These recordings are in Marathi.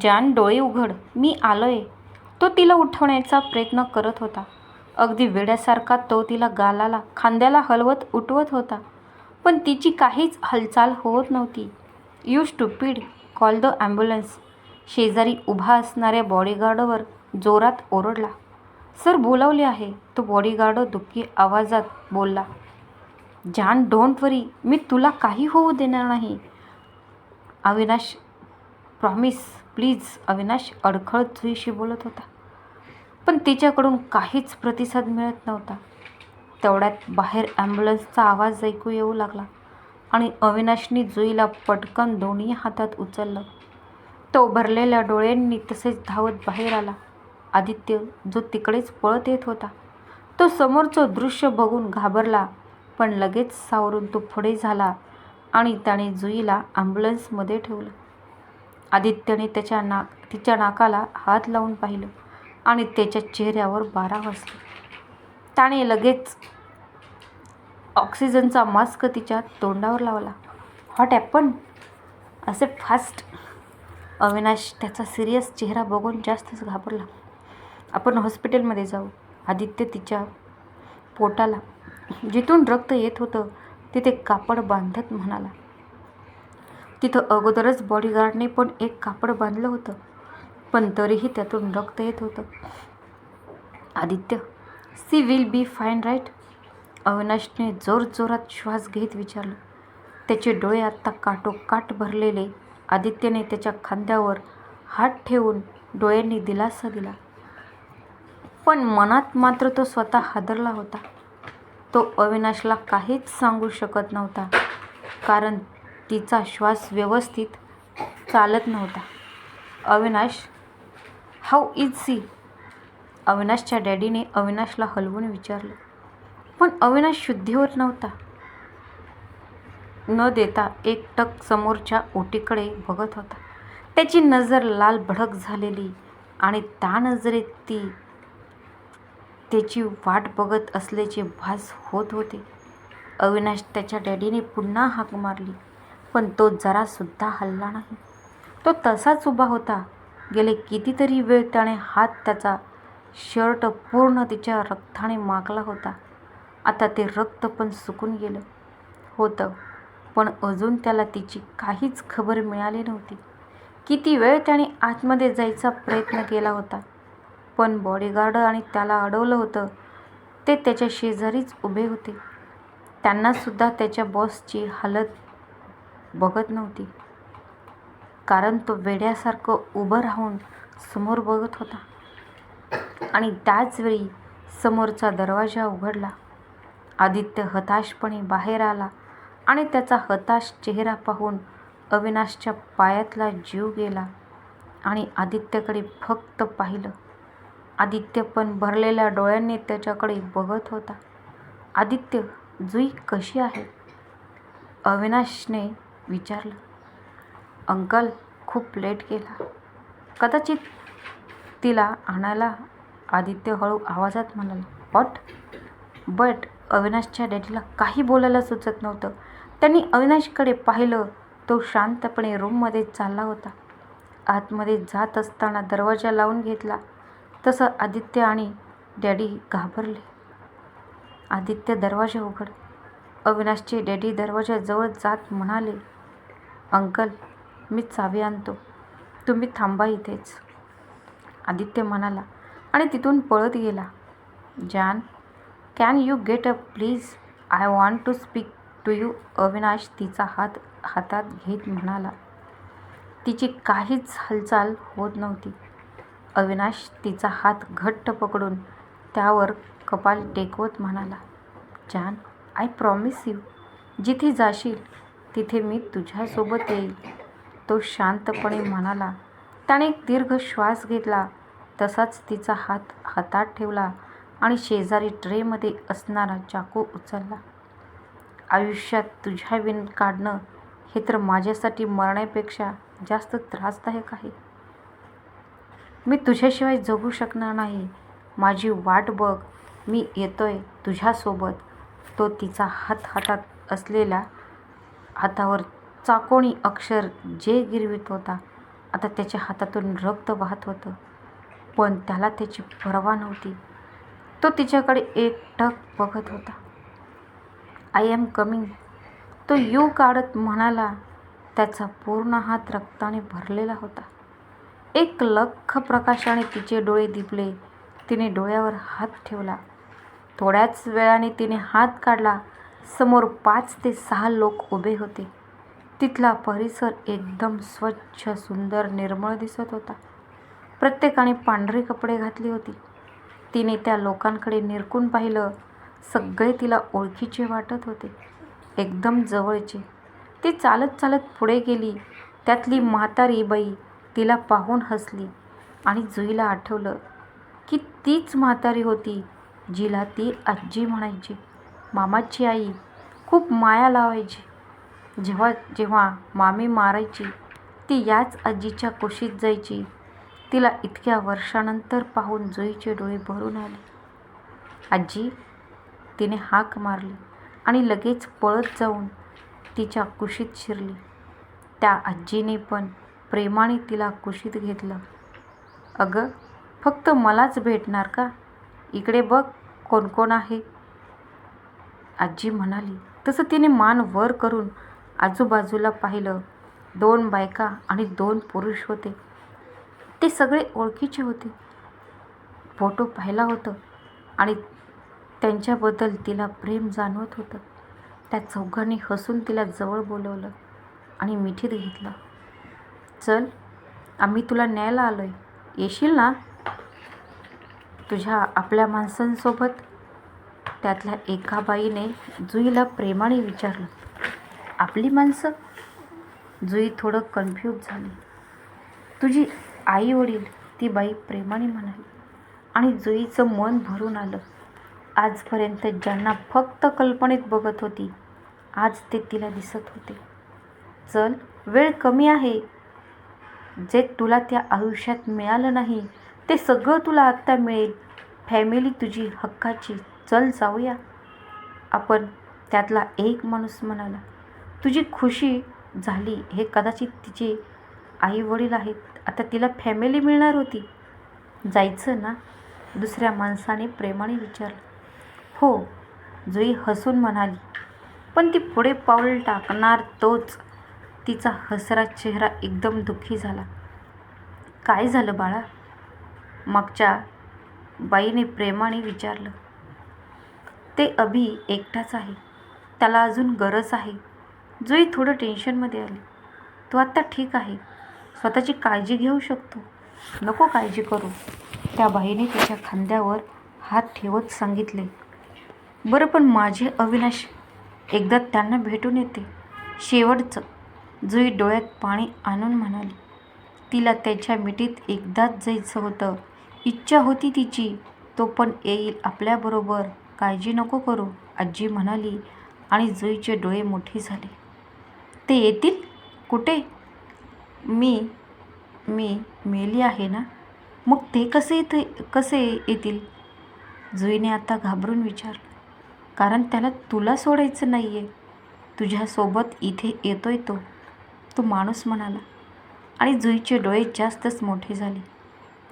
जान डोळे उघड मी आलोय. तो तिला उठवण्याचा प्रयत्न करत होता. अगदी वेड्यासारखा तो तिला गालाला खांद्याला हलवत उठवत होता. पण तिची काहीच हालचाल होत नव्हती. You stupid call the ambulance शेजारी उभा असणाऱ्या बॉडीगार्डवर जोरात ओरडला. सर बोलावले आहे. तो बॉडीगार्ड दुःखी आवाजात बोलला. जान डोंट वरी मी तुला काही होऊ देणार नाही. अविनाश प्रॉमिस प्लीज अविनाश अडखळत जुईशी बोलत होता. पण तिच्याकडून काहीच प्रतिसाद मिळत नव्हता. तेवढ्यात बाहेर ॲम्ब्युलन्सचा आवाज ऐकू येऊ लागला आणि अविनाशनी जुईला पटकन दोन्ही हातात उचललं. तो भरलेल्या डोळ्यांनी तसेच धावत बाहेर आला. आदित्य जो तिकडेच पळत येत होता तो समोरचं दृश्य बघून घाबरला पण लगेच सावरून तो पुढे झाला आणि त्याने जुईला ॲम्ब्युलन्समध्ये ठेवलं. आदित्यने त्याच्या नाक तिच्या नाकाला हात लावून पाहिलं आणि त्याच्या चेहऱ्यावर बारा वाजले. त्याने लगेच ऑक्सिजनचा मास्क तिच्या तोंडावर लावला. हॉट ॲपन असे फास्ट अविनाश त्याचा सिरियस चेहरा बघून जास्तच घाबरला. आपण हॉस्पिटलमध्ये जाऊ. आदित्य तिच्या पोटाला जिथून रक्त येत होतं तिथे कापड बांधत म्हणाला. तिथं अगोदरच बॉडीगार्डने पण एक कापड बांधलं होतं. पण तरीही त्यातून रक्त येत होतं. Aditya she will be fine right? अविनाशने जोरजोरात श्वास घेत विचारलं. त्याचे डोळे आत्ता काटोकाट भरलेले. आदित्यने त्याच्या खांद्यावर हात ठेवून डोळ्यांनी दिलासा दिला. पण मनात मात्र तो स्वतः हादरला होता. तो अविनाशला काहीच सांगू शकत नव्हता. कारण तिचा श्वास व्यवस्थित चालत नव्हता. अविनाश हाऊ इज सी अविनाशच्या डॅडीने अविनाशला हलवून विचारलं. पण अविनाश शुद्धीवर नव्हता. न देता एकटक समोरच्या ओटीकडे बघत होता. त्याची नजर लाल भडक झालेली आणि त्या नजरेत ती त्याची वाट बघत असल्याचे भास होत होते. अविनाश त्याच्या डॅडीने पुन्हा हाक मारली. पण तो जरासुद्धा हलला नाही. तो तसाच उभा होता. गेले कितीतरी वेळ त्याने हात त्याचा शर्ट पूर्ण तिच्या रक्ताने मागला होता. आता ते रक्त पण सुकून गेलं होतं. पण अजून त्याला तिची काहीच खबर मिळाली नव्हती. किती वेळ त्याने आतमध्ये जायचा प्रयत्न केला होता. पण बॉडीगार्ड आणि त्याला अडवलं होतं. ते त्याच्या शेजारीच उभे होते. त्यांनासुद्धा त्याच्या बॉसची हालत बघत नव्हती. कारण तो वेड्यासारखं उभं राहून समोर बघत होता. आणि त्याचवेळी समोरचा दरवाजा उघडला. आदित्य हताशपणे बाहेर आला आणि त्याचा हताश चेहरा पाहून अविनाशच्या पायातला जीव गेला आणि आदित्यकडे फक्त पाहिलं. आदित्य पण भरलेल्या डोळ्यांनी त्याच्याकडे बघत होता. आदित्य जुई कशी आहे? अविनाशने विचारलं. अंकल खूप लेट केला कदाचित तिला आणायला आदित्य हळू आवाजात म्हणाला वॉट बट अविनाशच्या डॅडीला काही बोलायला सुचत नव्हतं. त्यांनी अविनाशकडे पाहिलं तो शांतपणे रूममध्ये चालला होता. आतमध्ये जात असताना दरवाजा लावून घेतला. तसं आदित्य आणि डॅडी घाबरले. आदित्य दरवाजा उघड अविनाशचे डॅडी दरवाजाजवळ जात म्हणाले अंकल मी चावी आणतो. तुम्ही थांबा इथेच. आदित्य म्हणाला आणि तिथून पळत गेला. जान can you get up please I want to speak to you Avinash तिचा हात हातात घेत म्हणाला. तिची काहीच हालचाल होत नव्हती. अविनाश तिचा हात घट्ट पकडून त्यावर कपाल टेकवत म्हणाला. जान आय प्रॉमिस यू जिथे जाशील तिथे मी तुझ्यासोबत येईल. तो शांतपणे म्हणाला. त्याने एक दीर्घ श्वास घेतला. तसाच तिचा हात हातात ठेवला आणि शेजारी ट्रेमध्ये असणारा चाकू उचलला. आयुष्यात तुझ्या विण काढणं हे तर माझ्यासाठी मरण्यापेक्षा जास्त त्रासदायक आहे. मी तुझ्याशिवाय जगू शकणार नाही. माझी वाट बघ. मी येतोय तुझ्यासोबत. तो तिचा हात हातात असलेला हातावर चाकोणी अक्षर जे गिरवित होता आता त्याच्या हातातून रक्त वाहत होतं. पण त्याला त्याची परवा नव्हती. तो तिच्याकडे एकटक बघत होता. I am coming to you काढत म्हणाला त्याचा पूर्ण हात रक्ताने भरलेला होता. एक लख्ख प्रकाशाने तिचे डोळे दिपले. तिने डोळ्यावर हात ठेवला. थोड्याच वेळाने तिने हात काढला. समोर पाच ते सहा लोक उभे होते. तिथला परिसर एकदम स्वच्छ सुंदर निर्मळ दिसत होता. प्रत्येकाने पांढरे कपडे घातली होती. तिने त्या लोकांकडे निरकून पाहिलं. सगळे तिला ओळखीचे वाटत होते. एकदम जवळचे. ती चालत चालत पुढे गेली. त्यातली म्हातारी बाई तिला पाहून हसली आणि जुईला आठवलं की तीच म्हातारी होती जिला ती आजी म्हणायची. मामाची आई खूप माया लावायची. जेव्हा जेव्हा मामी मारायची ती याच आजीच्या कुशीत जायची. तिला इतक्या वर्षानंतर पाहून जुईचे डोळे भरून आले. आजी तिने हाक मारली आणि लगेच पळत जाऊन तिच्या कुशीत शिरली. त्या आजीने पण प्रेमाने तिला कुशीत घेतलं. अगं फक्त मलाच भेटणार का? इकडे बघ कोण कोण आहे. आजी म्हणाली तसं तिने मान वर करून आजूबाजूला पाहिलं. दोन बायका आणि दोन पुरुष होते. ते सगळे ओळखीचे होते. फोटो पाहिला होतं आणि त्यांच्याबद्दल तिला प्रेम जाणवत होतं. त्या चौघांनी हसून तिला जवळ बोलवलं आणि मिठीत घेतलं. चल आम्ही तुला न्यायला आलो आहे येशील ना? तुझ्या आपल्या माणसांसोबत त्यातल्या एका बाईने जुईला प्रेमाने विचारलं आपली माणसं? जुई थोडं कन्फ्यूज झाली. तुझी आई वडील ती बाई प्रेमाने म्हणाली. आणि जुईचं मन भरून आलं. आजपर्यंत ज्यांना फक्त कल्पनेत बघत होती आज ते तिला दिसत होते. चल वेळ कमी आहे. जे तुला त्या आयुष्यात मिळालं नाही ते सगळं तुला आत्ता मिळेल. फॅमिली तुझी हक्काची चल जाऊया. आपण त्यातला एक माणूस म्हणाला तुझी खुशी झाली हे कदाचित तिचे आई वडील आहेत. आता तिला फॅमिली मिळणार होती. जायचं ना? दुसऱ्या माणसाने प्रेमाने विचारलं. हो जुई हसून म्हणाली पण ती पुढे पाऊल टाकणार तोच. तिचा हसरा चेहरा एकदम दुःखी झाला. काय झालं बाळा? मागच्या बाईने प्रेमाने विचारलं. ते अभि एकटाच आहे. त्याला अजून गरज आहे. जुई थोडं टेन्शनमध्ये आली. तो आत्ता ठीक आहे. स्वतःची काळजी घेऊ शकतो. नको काळजी करू. त्या बाईने तिच्या खांद्यावर हात ठेवत सांगितले. बरं पण माझे अविनाश एकदा त्यांना भेटून येते. शेवटचं. जुई डोळ्यात पाणी आणून म्हणाली. तिला त्याच्या मिठीत एकदाच जायचं होतं. इच्छा होती तिची. तो पण येईल आपल्याबरोबर. काळजी नको करू आजी म्हणाली आणि जुईचे डोळे मोठे झाले. ते येतील? कुठे? मी मी मेली आहे ना? मग ते कसे इथे कसे येतील? जुईने आता घाबरून विचारलं. कारण त्याला तुला सोडायचं नाही आहे तुझ्यासोबत इथे येतोय तो. तो माणूस म्हणाला. आणि जुईचे डोळे जास्तच मोठे झाले.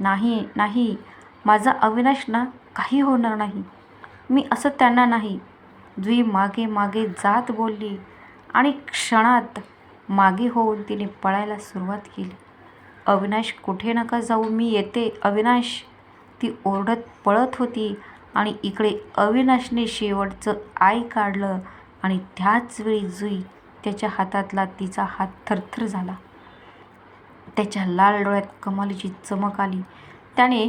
नाही नाही. माझा अविनाश ना काही होणार नाही. मी असं त्यांना नाही. जुई मागे मागे जात बोलली आणि क्षणात मागे होऊन तिने पळायला सुरुवात केली. अविनाश कुठे नका जाऊ मी येते. अविनाश ती ओरडत पळत होती आणि इकडे अविनाशने शेवटचं आय काढलं आणि त्याच वेळी जुई त्याच्या हातातला तिचा हात थरथर झाला. त्याच्या लाल डोळ्यात कमालीची चमक आली. त्याने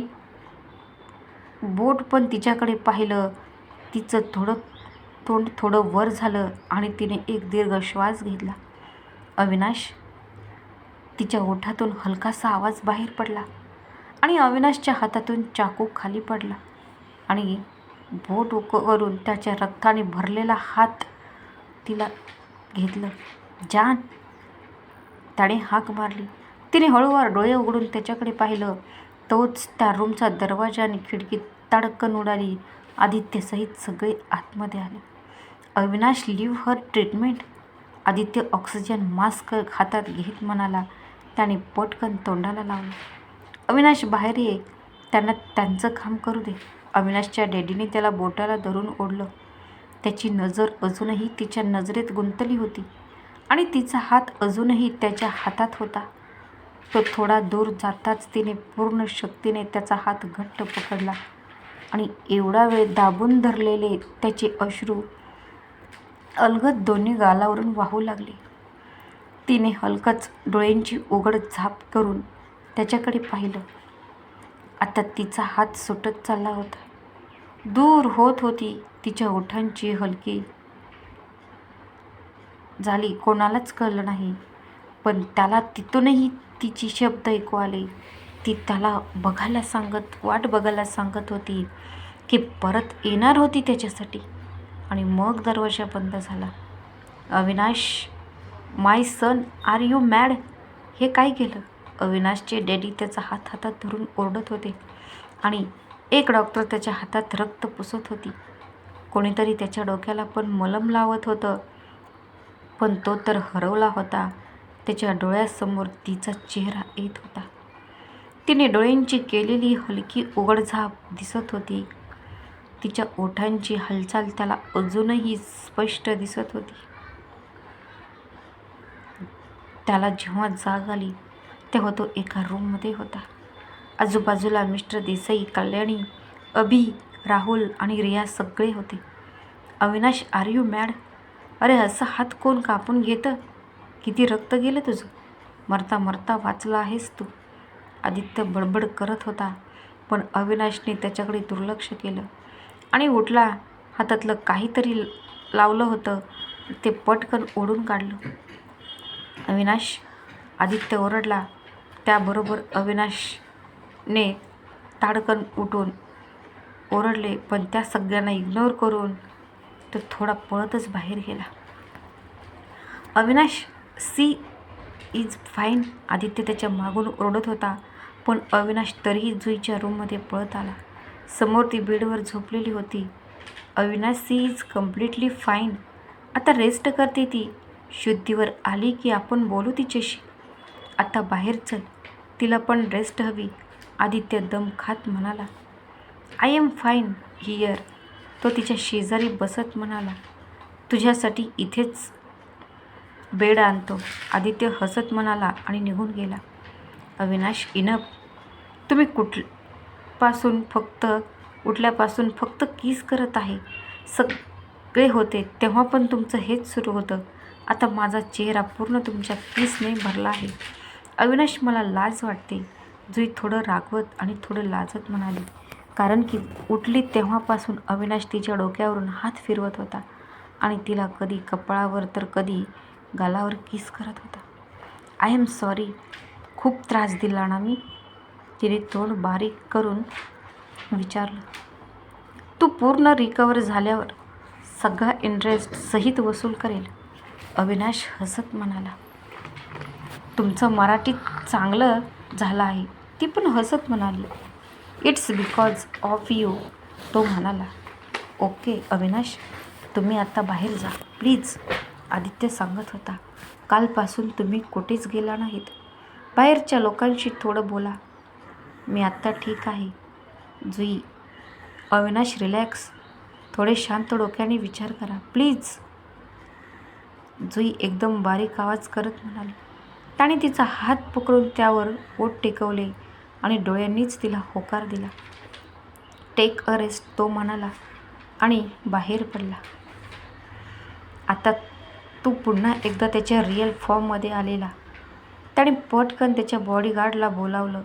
बोट पण तिच्याकडे पाहिलं. तिचं थोडं तोंड थोडं वर झालं आणि तिने एक दीर्घ श्वास घेतला. अविनाश तिच्या ओठातून हलकासा आवाज बाहेर पडला आणि अविनाशच्या हातातून चाकू खाली पडला आणि बोट करून त्याच्या रक्ताने भरलेला हात तिला घेतलं. जान! त्याने हाक मारली. तिने हळूवार डोळे उघडून त्याच्याकडे पाहिलं. तोच त्या रूमचा दरवाजा आणि खिडकी तडकन उडाली. आदित्यसहित सगळे आतमध्ये आले. Avinash leave her treatment. Aditya oxygen mask हातात घेत म्हणाला त्याने पटकन तोंडाला लावलं. अविनाश बाहेर ये त्यांना त्यांचं काम करू दे. अविनाशच्या डॅडीने त्याला बोटाला धरून ओढलं. त्याची नजर अजूनही तिच्या नजरेत गुंतली होती आणि तिचा हात अजूनही त्याच्या हातात होता. तो थोडा दूर जाताच तिने पूर्ण शक्तीने त्याचा हात घट्ट पकडला. आणि एवढा वेळ दाबून धरलेले त्याचे अश्रू अलगद दोन्ही गालावरून वाहू लागले. तिने हलकच डोळ्यांची उघड झाप करून त्याच्याकडे पाहिलं. आता तिचा हात सुटत चालला होता. दूर होत होती तिच्या ओठांची हलकी. झाली कोणालाच कळलं नाही. पण त्याला तिथूनही तिची शब्द ऐकू आले. ती त्याला बघायला सांगत वाट बघायला सांगत होती की परत येणार होती त्याच्यासाठी. आणि मग दरवाजा बंद झाला. Avinash my son are you mad? हे काय केलं? अविनाशचे डॅडी त्याचा हात हातात धरून ओरडत होते आणि एक डॉक्टर त्याच्या हातात रक्त पुसत होती. कोणीतरी त्याच्या डोक्याला पण मलम लावत होतं पण तो तर हरवला होता. त्याच्या डोळ्यासमोर तिचा चेहरा येत होता. तिने डोळ्यांची केलेली हलकी उघडझाप दिसत होती. तिच्या ओठांची हालचाल त्याला अजूनही स्पष्ट दिसत होती. त्याला जेव्हा जाग आली तेव्हा तो एका रूममध्ये होता. आजूबाजूला मिस्टर देसाई कल्याणी अभि राहुल आणि रिया सगळे होते. अविनाश आर यू मॅड अरे असं हात कोण कापून घेतं? किती रक्त गेलं तुझं? मरता मरता वाचला आहेस तू. आदित्य बडबड करत होता पण अविनाशने त्याच्याकडे दुर्लक्ष केलं आणि उठला. हातातलं काहीतरी लावलं होतं ते पटकन ओढून काढलं. अविनाश आदित्य ओरडला. त्याबरोबर अविनाशने ताडकन उठून ओरडले पण त्या सगळ्यांना इग्नोर करून तो थोडा पळतच बाहेर गेला. Avinash she is fine Aditya त्याच्या मागून ओरडत होता. पण अविनाश तरीही जुईच्या रूममध्ये पळत आला. समोर ती बेडवर झोपलेली होती. Avinash she is completely fine. आता रेस्ट करते ती. शुद्धीवर आली की आपण बोलू तिच्याशी. आता बाहेर चल. तिला पण रेस्ट हवी. आदित्य दम खात म्हणाला आय एम फाईन हियर तो तिच्या शेजारी बसत म्हणाला तुझ्यासाठी इथेच बेड आणतो. आदित्य हसत म्हणाला आणि निघून गेला. अविनाश इनप तुम्ही कुठपासून फक्त उठल्यापासून फक्त किस करत आहे? सगळे होते तेव्हा पण तुमचं हेच सुरू होतं. आता माझा चेहरा पूर्ण तुमच्या किसने भरला आहे. अविनाश मला लाज वाटते. जुई थोडं रागवत आणि थोडं लाजत म्हणाली. कारण की उठली तेव्हापासून अविनाश तिच्या डोक्यावरून हात फिरवत होता आणि तिला कधी कपाळावर तर कधी गालावर किस करत होता. आय एम सॉरी खूप त्रास दिला ना मी. तिने तोंड बारीक करून विचारलं तू पूर्ण रिकवर झाल्यावर सगळा इंटरेस्ट सहित वसूल करेल. अविनाश हसत म्हणाला तुमचं मराठी चांगलं झालं आहे. ती पण हसत म्हणाली इट्स बिकॉज ऑफ यू तो म्हणाला ओके अविनाश तुम्ही आता बाहेर जा. प्लीज आदित्य सांगत होता कालपासून तुम्ही कुठेच गेला नाहीत. बाहेरच्या लोकांशी थोडं बोला. मी आत्ता ठीक आहे. जुई अविनाश रिलॅक्स थोडे शांत डोक्याने विचार करा. प्लीज जुई एकदम बारीक आवाज करत म्हणाली. त्याने तिचा हात पकडून त्यावर ओट टेकवले आणि डोळ्यांनीच तिला होकार दिला. टेक अ रेस्ट तो म्हणाला आणि बाहेर पडला. आता तू पुन्हा एकदा त्याच्या रिअल फॉर्ममध्ये आलेला. त्याने पटकन त्याच्या बॉडीगार्डला बोलावलं.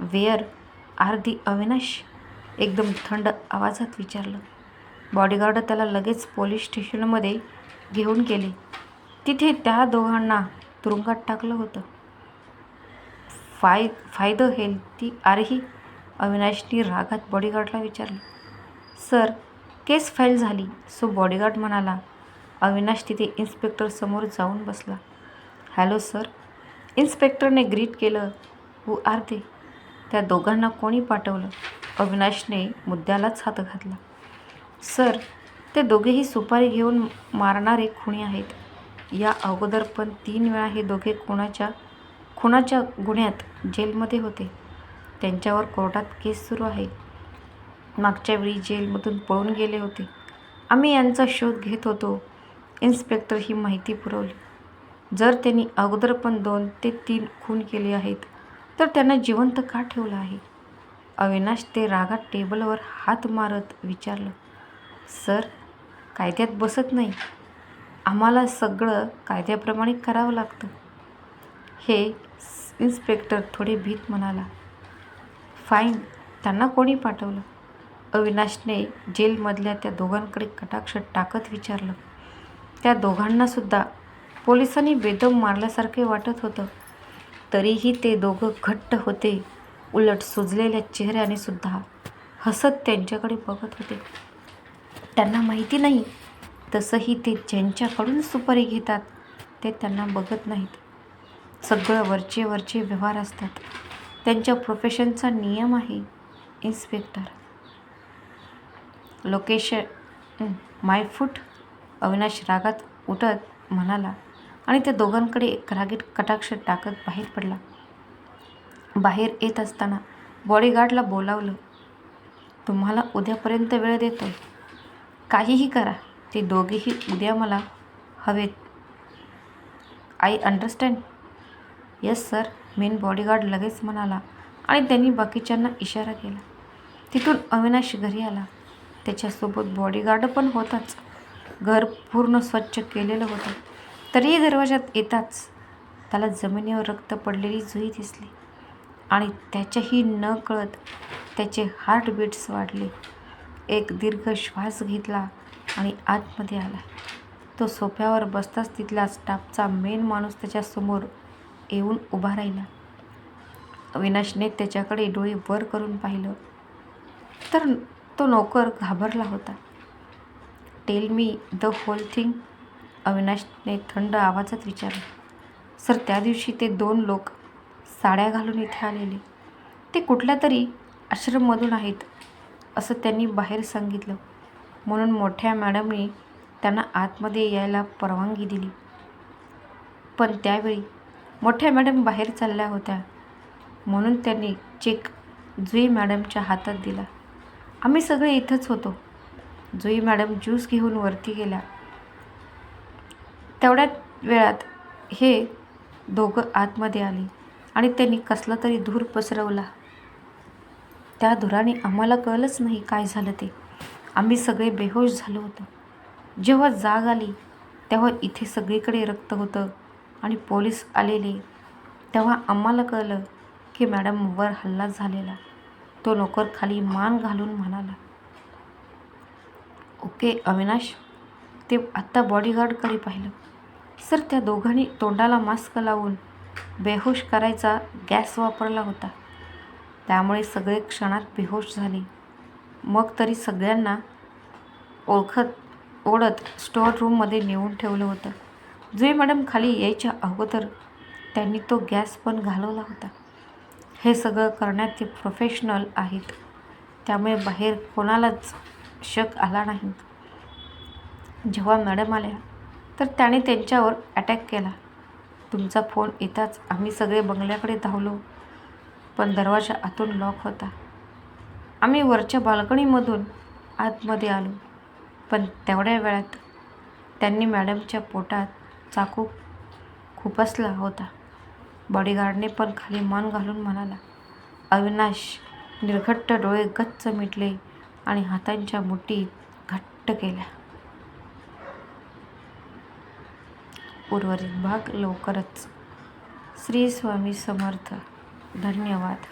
वेअर आर दी अविनाश एकदम थंड आवाजात विचारलं. बॉडीगार्ड त्याला लगेच पोलीस स्टेशनमध्ये घेऊन गेले. तिथे त्या दोघांना तुरुंगात टाकलं होतं. फाय फायदं हेल्थी आरही अविनाशनी रागात बॉडीगार्डला विचारलं. सर केस फाईल झाली. सो बॉडीगार्ड म्हणाला अविनाश तिथे इन्स्पेक्टरसमोर जाऊन बसला. हॅलो सर इन्स्पेक्टरने ग्रीट केलं हू आर दे? त्या दोघांना कोणी पाठवलं? अविनाशने मुद्द्यालाच हात घातला. सर ते दोघेही सुपारी घेऊन मारणारे खुणी आहेत. या अगोदर पण तीन वेळा हे दोघे कोणाच्या खुणाच्या गुन्ह्यात जेलमध्ये होते. त्यांच्यावर कोर्टात केस सुरू आहे. मागच्या वेळी जेलमधून पळून गेले होते. आम्ही यांचा शोध घेत होतो. इन्स्पेक्टर ही माहिती पुरवली. जर त्यांनी अगोदर पण दोन ते तीन खून केले आहेत तर त्यांना जिवंत का ठेवलं आहे? अविनाश ते रागात टेबलवर हात मारत विचारलं सर कायद्यात बसत नाही. आम्हाला सगळं कायद्याप्रमाणे करावं लागतं. हे इन्स्पेक्टर थोडे भीत म्हणाला. फाईन त्यांना कोणी पाठवलं? अविनाशने जेलमधल्या त्या दोघांकडे कटाक्ष टाकत विचारलं. त्या दोघांनासुद्धा पोलिसांनी बेदम मारल्यासारखे वाटत होतं. तरीही ते दोघं घट्ट होते. उलट सुजलेल्या चेहऱ्याने सुद्धा हसत त्यांच्याकडे बघत होते. त्यांना माहिती नाही. तसंही ते ज्यांच्याकडून सुपारी घेतात ते त्यांना बघत नाहीत. सगळं वरचे वरचे व्यवहार असतात. त्यांच्या प्रोफेशनचा नियम आहे inspector location my foot Avinash रागात उठत म्हणाला आणि त्या दोघांकडे एक रागीट कटाक्ष टाकत बाहेर पडला. बाहेर येत असताना बॉडीगार्डला बोलावलं तुम्हाला उद्यापर्यंत वेळ देतो काहीही करा. ते दोघेही उद्या मला हवेत. I understand. Yes sir. Main bodyguard लगेच म्हणाला आणि त्यांनी बाकीच्यांना इशारा केला. तिथून अविनाश घरी आला. त्याच्यासोबत बॉडीगार्ड पण होताच. घर पूर्ण स्वच्छ केलेलं होतं. तरीही दरवाजात येताच त्याला जमिनीवर रक्त पडलेली जुई दिसली आणि त्याच्याही न कळत त्याचे हार्टबीट्स वाढले. एक दीर्घ श्वास घेतला आणि आतमध्ये आला. तो सोफ्यावर बसताच तिथला स्टाफचा मेन माणूस त्याच्यासमोर येऊन उभा राहिला. अविनाशने त्याच्याकडे डोळे वर करून पाहिलं तर तो नोकर घाबरला होता. Tell me the whole thing अविनाशने थंड आवाजात विचारलं सर त्या दिवशी ते दोन लोक साड्या घालून इथे आलेले. ते कुठल्या तरी आश्रममधून आहेत असं त्यांनी बाहेर सांगितलं. म्हणून मोठ्या मॅडमनी त्यांना आतमध्ये यायला परवानगी दिली. पण त्यावेळी मोठ्या मॅडम बाहेर चालल्या होत्या. म्हणून त्यांनी चेक जुई मॅडमच्या हातात दिला. आम्ही सगळे इथंच होतो. जुई मॅडम ज्यूस घेऊन वरती गेल्या. तेवढ्याच वेळात हे दोघं आतमध्ये आले आणि त्यांनी कसला तरी धूर पसरवला. त्या धुराने आम्हाला कळलंच नाही काय झालं ते. आम्ही सगळे बेहोश झालो होतो. जेव्हा जाग आली तेव्हा इथे सगळीकडे रक्त होतं आणि पोलीस आलेले. तेव्हा आम्हाला कळलं की मॅडमवर हल्ला झालेला. तो नोकर खाली मान घालून म्हणाला ओके अविनाश ते आत्ता बॉडीगार्डकडे पाहिलं. सर त्या दोघांनी तोंडाला मास्क लावून बेहोश करायचा गॅस वापरला होता. त्यामुळे सगळे क्षणात बेहोश झाले. मग तरी सगळ्यांना ओळखत ओढत स्टोअर रूममध्ये नेऊन ठेवलं होतं. जुई मॅडम खाली यायच्या अगोदर त्यांनी तो गॅस पण घालवला होता. हे सगळं करण्यात ते प्रोफेशनल आहेत. त्यामुळे बाहेर कोणालाच शक आला नाही. जेव्हा मॅडम आल्या तर त्याने त्यांच्यावर अटॅक केला. तुमचा फोन येताच आम्ही सगळे बंगल्याकडे धावलो पण दरवाजा आतून लॉक होता. आम्ही वरच्या बाल्कनीमधून आतमध्ये आलो पण तेवढ्या वेळात त्यांनी मॅडमच्या पोटात चाकू खुपसला होता. बॉडीगार्डने पण खाली मान घालून म्हणाला अविनाश निर्घट्ट डोळे गच्च मिटले आणि हातांच्या मुठी घट्ट केल्या. उर्वरित भाग लवकरच. श्री स्वामी समर्थ. धन्यवाद.